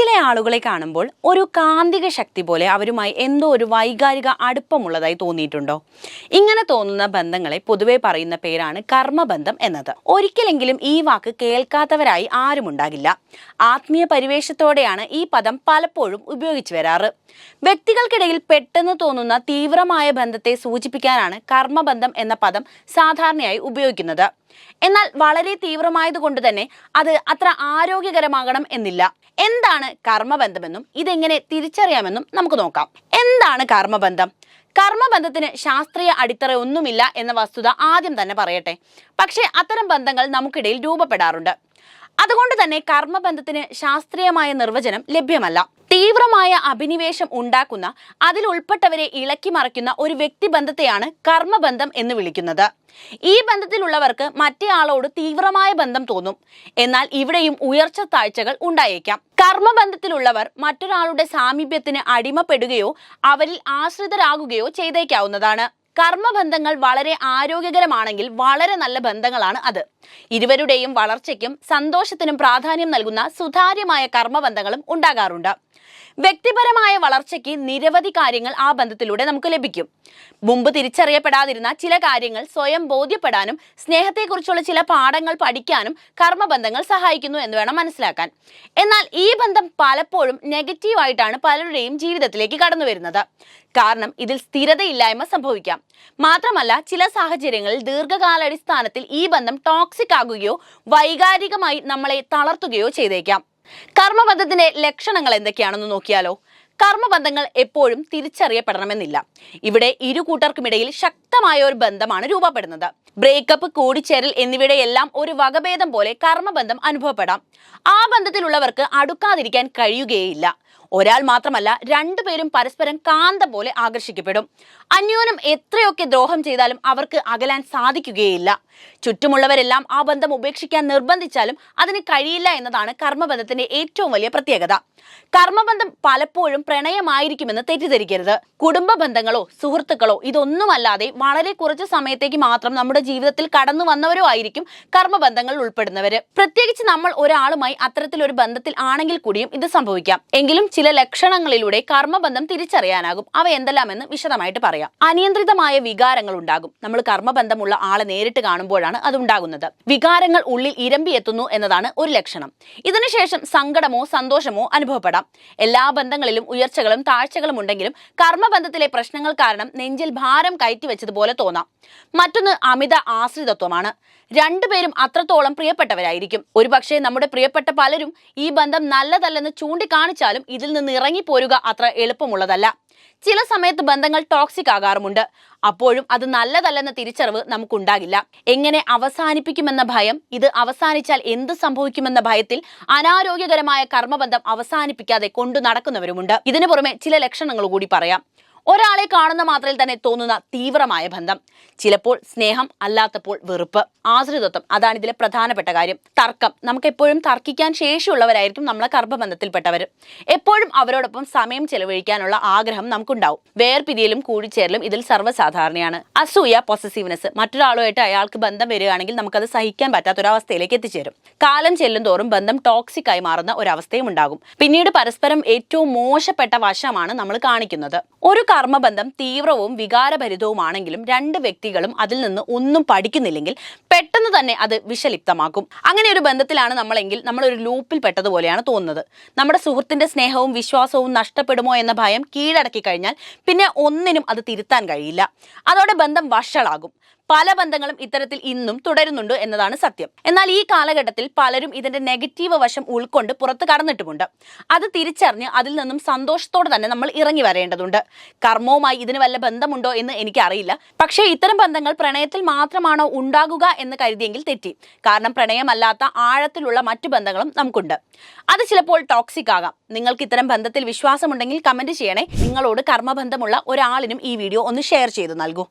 ചില ആളുകളെ കാണുമ്പോൾ ഒരു കാന്തിക ശക്തി പോലെ അവരുമായി എന്തോ ഒരു വൈകാരിക അടുപ്പമുള്ളതായി തോന്നിയിട്ടുണ്ടോ? ഇങ്ങനെ തോന്നുന്ന ബന്ധങ്ങളെ പൊതുവെ പറയുന്ന പേരാണ് കർമ്മബന്ധം എന്നത്. ഒരിക്കലെങ്കിലും ഈ വാക്ക് കേൾക്കാത്തവരായി ആരും ഉണ്ടാകില്ല. ആത്മീയ പരിവേഷത്തോടെയാണ് ഈ പദം പലപ്പോഴും ഉപയോഗിച്ചു വരാറ്. വ്യക്തികൾക്കിടയിൽ പെട്ടെന്ന് തോന്നുന്ന തീവ്രമായ ബന്ധത്തെ സൂചിപ്പിക്കാനാണ് കർമ്മബന്ധം എന്ന പദം സാധാരണയായി ഉപയോഗിക്കുന്നത്. എന്നാൽ വളരെ തീവ്രമായതുകൊണ്ട് തന്നെ അത് അത്ര ആരോഗ്യകരമാകണം എന്നില്ല. എന്താണ് കർമ്മബന്ധമെന്നും ഇതെങ്ങനെ തിരിച്ചറിയാമെന്നും നമുക്ക് നോക്കാം. എന്താണ് കർമ്മബന്ധം? കർമ്മബന്ധത്തിന് ശാസ്ത്രീയ അടിത്തറ ഒന്നുമില്ല എന്ന വസ്തുത ആദ്യം തന്നെ പറയട്ടെ. പക്ഷേ അത്തരം ബന്ധങ്ങൾ നമുക്കിടയിൽ രൂപപ്പെടാറുണ്ട്. അതുകൊണ്ട് തന്നെ കർമ്മബന്ധത്തിന് ശാസ്ത്രീയമായ നിർവചനം ലഭ്യമല്ല. തീവ്രമായ അഭിനിവേശം ഉണ്ടാക്കുന്ന അതിൽ ഉൾപ്പെട്ടവരെ ഇളക്കി മറിക്കുന്ന ഒരു വ്യക്തിബന്ധത്തെയാണ് കർമ്മബന്ധം എന്ന് വിളിക്കുന്നത്. ഈ ബന്ധത്തിലുള്ളവർക്ക് മറ്റേ ആളോട് തീവ്രമായ ബന്ധം തോന്നും. എന്നാൽ ഇവിടെയും ഉയർച്ച താഴ്ചകൾ ഉണ്ടായേക്കാം. കർമ്മബന്ധത്തിലുള്ളവർ മറ്റൊരാളുടെ സാമീപ്യത്തിന് അടിമപ്പെടുകയോ അവരിൽ ആശ്രിതരാകുകയോ ചെയ്തേക്കാവുന്നതാണ്. കർമ്മബന്ധങ്ങൾ വളരെ ആരോഗ്യകരമാണെങ്കിൽ വളരെ നല്ല ബന്ധങ്ങളാണ് അത്. ഇരുവരുടെയും വളർച്ചയ്ക്കും സന്തോഷത്തിനും പ്രാധാന്യം നൽകുന്ന സുതാര്യമായ കർമ്മബന്ധങ്ങളും ഉണ്ടാകാറുണ്ട്. വ്യക്തിപരമായ വളർച്ചയ്ക്ക് നിരവധി കാര്യങ്ങൾ ആ ബന്ധത്തിലൂടെ നമുക്ക് ലഭിക്കും. മുമ്പ് തിരിച്ചറിയപ്പെടാതിരുന്ന ചില കാര്യങ്ങൾ സ്വയം ബോധ്യപ്പെടാനും സ്നേഹത്തെക്കുറിച്ചുള്ള ചില പാഠങ്ങൾ പഠിക്കാനും കർമ്മബന്ധങ്ങൾ സഹായിക്കുന്നു എന്ന് വേണം മനസ്സിലാക്കാൻ. എന്നാൽ ഈ ബന്ധം പലപ്പോഴും നെഗറ്റീവായിട്ടാണ് പലരുടെയും ജീവിതത്തിലേക്ക് കടന്നു വരുന്നത്. കാരണം ഇതിൽ സ്ഥിരതയില്ലായ്മ സംഭവിക്കാം. മാത്രമല്ല ചില സാഹചര്യങ്ങളിൽ ദീർഘകാലാടിസ്ഥാനത്തിൽ ഈ ബന്ധം ടോക്സിക് ആകുകയോ വൈകാരികമായി നമ്മളെ തളർത്തുകയോ ചെയ്തേക്കാം. കർമ്മബന്ധത്തിന്റെ ലക്ഷണങ്ങൾ എന്തൊക്കെയാണെന്ന് നോക്കിയാലോ? കർമ്മബന്ധങ്ങൾ എപ്പോഴും തിരിച്ചറിയപ്പെടണമെന്നില്ല. ഇവിടെ ഇരു കൂട്ടർക്കുമിടയിൽ ശക്തമായ ഒരു ബന്ധമാണ് രൂപപ്പെടുന്നത്. ബ്രേക്കപ്പ് കൂടിച്ചേരൽ എന്നിവയുടെ എല്ലാം ഒരു വകഭേദം പോലെ കർമ്മബന്ധം അനുഭവപ്പെടാം. ആ ബന്ധത്തിലുള്ളവർക്ക് അടുക്കാതിരിക്കാൻ കഴിയുകയില്ല ഒരാൾ മാത്രമല്ല രണ്ടുപേരും പരസ്പരം കാന്ത പോലെ ആകർഷിക്കപ്പെടും. അന്യോന്യം എത്രയൊക്കെ ദ്രോഹം ചെയ്താലും അവർക്ക് അകലാൻ സാധിക്കുകയില്ല. ചുറ്റുമുള്ളവരെല്ലാം ആ ബന്ധം ഉപേക്ഷിക്കാൻ നിർബന്ധിച്ചാലും അതിന് കഴിയില്ല എന്നതാണ് കർമ്മബന്ധത്തിന്റെ ഏറ്റവും വലിയ പ്രത്യേകത. കർമ്മബന്ധം പലപ്പോഴും പ്രണയമായിരിക്കുമെന്ന് തെറ്റിദ്ധരിക്കരുത്. കുടുംബ ബന്ധങ്ങളോ സുഹൃത്തുക്കളോ ഇതൊന്നുമല്ലാതെ വളരെ കുറച്ച് സമയത്തേക്ക് മാത്രം നമ്മുടെ ജീവിതത്തിൽ കടന്നു വന്നവരോ ആയിരിക്കും കർമ്മബന്ധങ്ങൾ ഉൾപ്പെടുന്നവര്. പ്രത്യേകിച്ച് നമ്മൾ ഒരാളുമായി അത്തരത്തിലൊരു ബന്ധത്തിൽ ആണെങ്കിൽ കൂടിയും ഇത് സംഭവിക്കാം. എങ്കിലും ചില ലക്ഷണങ്ങളിലൂടെ കർമ്മബന്ധം തിരിച്ചറിയാനാകും. അവ എന്തെല്ലാമെന്ന് വിശദമായിട്ട് പറയാം. അനിയന്ത്രിതമായ വികാരങ്ങൾ ഉണ്ടാകും. നമ്മൾ കർമ്മബന്ധമുള്ള ആളെ നേരിട്ട് കാണുമ്പോഴാണ് അത് ഉണ്ടാകുന്നത്. വികാരങ്ങൾ ഉള്ളിൽ ഇരമ്പി എത്തുന്നു എന്നതാണ് ഒരു ലക്ഷണം. ഇതിനുശേഷം സങ്കടമോ സന്തോഷമോ അനുഭവപ്പെടാം. എല്ലാ ബന്ധങ്ങളിലും ഉയർച്ചകളും താഴ്ചകളും ഉണ്ടെങ്കിലും കർമ്മബന്ധത്തിലെ പ്രശ്നങ്ങൾ കാരണം നെഞ്ചിൽ ഭാരം കയറ്റി വെച്ചതുപോലെ തോന്നാം. മറ്റൊന്ന് അമിത ആശ്രിതത്വമാണ്. രണ്ടുപേരും അത്രത്തോളം പ്രിയപ്പെട്ടവരായിരിക്കും. ഒരുപക്ഷെ നമ്മുടെ പ്രിയപ്പെട്ട പലരും ഈ ബന്ധം നല്ലതല്ലെന്ന് ചൂണ്ടിക്കാണിച്ചാലും ഇതിൽ നിന്ന് ഇറങ്ങിപ്പോരുക അത്ര എളുപ്പമുള്ളതല്ല. ചില സമയത്ത് ബന്ധങ്ങൾ ടോക്സിക് ആകാറുമുണ്ട്. അപ്പോഴും അത് നല്ലതല്ലെന്ന തിരിച്ചറിവ് നമുക്കുണ്ടാകില്ല. എങ്ങനെ അവസാനിപ്പിക്കുമെന്ന ഭയം ഇത് അവസാനിച്ചാൽ എന്ത് സംഭവിക്കുമെന്ന ഭയത്തിൽ അനാരോഗ്യകരമായ കർമ്മബന്ധം അവസാനിപ്പിക്കാതെ കൊണ്ടു നടക്കുന്നവരുമുണ്ട്. ഇതിനു പുറമെ ചില ലക്ഷണങ്ങൾ കൂടി പറയാം. ഒരാളെ കാണുന്ന മാത്രയിൽ തന്നെ തോന്നുന്ന തീവ്രമായ ബന്ധം. ചിലപ്പോൾ സ്നേഹം അല്ലാത്തപ്പോൾ വെറുപ്പ്. ആശ്രിതത്വം അതാണ് ഇതിലെ പ്രധാനപ്പെട്ട കാര്യം. തർക്കം നമുക്ക് എപ്പോഴും തർക്കിക്കാൻ ശേഷിയുള്ളവരായിരിക്കും നമ്മളെ കർഭബന്ധത്തിൽപ്പെട്ടവർ എപ്പോഴും അവരോടൊപ്പം സമയം ചെലവഴിക്കാനുള്ള ആഗ്രഹം നമുക്കുണ്ടാവും. വേർപിരിയലും കൂടിച്ചേരലും ഇതിൽ സർവസാധാരണയാണ്. അസൂയ പൊസസീവ്നെസ് മറ്റൊരാളുമായിട്ട് അയാൾക്ക് ബന്ധം വരികയാണെങ്കിൽ നമുക്കത് സഹിക്കാൻ പറ്റാത്തൊരവസ്ഥയിലേക്ക് എത്തിച്ചേരും. കാലം ചെല്ലും തോറും ബന്ധം ടോക്സിക് ആയി മാറുന്ന ഒരവസ്ഥയും ഉണ്ടാകും. പിന്നീട് പരസ്പരം ഏറ്റവും മോശപ്പെട്ട വശമാണ് നമ്മൾ കാണിക്കുന്നത്. ഒരു കർമ്മബന്ധം തീവ്രവും വികാരഭരിതവുമാണെങ്കിലും രണ്ട് വ്യക്തികളും അതിൽ നിന്ന് ഒന്നും പഠിക്കുന്നില്ലെങ്കിൽ പെട്ടെന്ന് തന്നെ അത് വിഷലിപ്തമാക്കും. അങ്ങനെ ഒരു ബന്ധത്തിലാണ് നമ്മളെങ്കിൽ നമ്മൾ ഒരു ലൂപ്പിൽ പെട്ടതുപോലെയാണ് തോന്നുന്നത്. നമ്മുടെ സുഹൃത്തിന്റെ സ്നേഹവും വിശ്വാസവും നഷ്ടപ്പെടുമോ എന്ന ഭയം കീഴടക്കി കഴിഞ്ഞാൽ പിന്നെ ഒന്നിനും അത് തിരുത്താൻ കഴിയില്ല. അതോടെ ബന്ധം വഷളാകും. പല ബന്ധങ്ങളും ഇത്തരത്തിൽ ഇന്നും തുടരുന്നുണ്ട് എന്നതാണ് സത്യം. എന്നാൽ ഈ കാലഘട്ടത്തിൽ പലരും ഇതിന്റെ നെഗറ്റീവ് വശം ഉൾക്കൊണ്ട് പുറത്ത് കടന്നിട്ടുമുണ്ട്. അത് തിരിച്ചറിഞ്ഞ് അതിൽ നിന്നും സന്തോഷത്തോടെ തന്നെ നമ്മൾ ഇറങ്ങി വരേണ്ടതുണ്ട്. കർമ്മവുമായി ഇതിന് വല്ല ബന്ധമുണ്ടോ എന്ന് എനിക്കറിയില്ല. പക്ഷേ ഇത്തരം ബന്ധങ്ങൾ പ്രണയത്തിൽ മാത്രമാണോ ഉണ്ടാകുക എന്ന് കരുതിയെങ്കിൽ തെറ്റി. കാരണം പ്രണയമല്ലാത്ത ആഴത്തിലുള്ള മറ്റു ബന്ധങ്ങളും നമുക്കുണ്ട്. അത് ചിലപ്പോൾ ടോക്സിക് ആകാം. നിങ്ങൾക്ക് ഇത്തരം ബന്ധത്തിൽ വിശ്വാസമുണ്ടെങ്കിൽ കമന്റ് ചെയ്യണേ. നിങ്ങളോട് കർമ്മബന്ധമുള്ള ഒരാളിനും ഈ വീഡിയോ ഒന്ന് ഷെയർ ചെയ്തു നൽകൂ.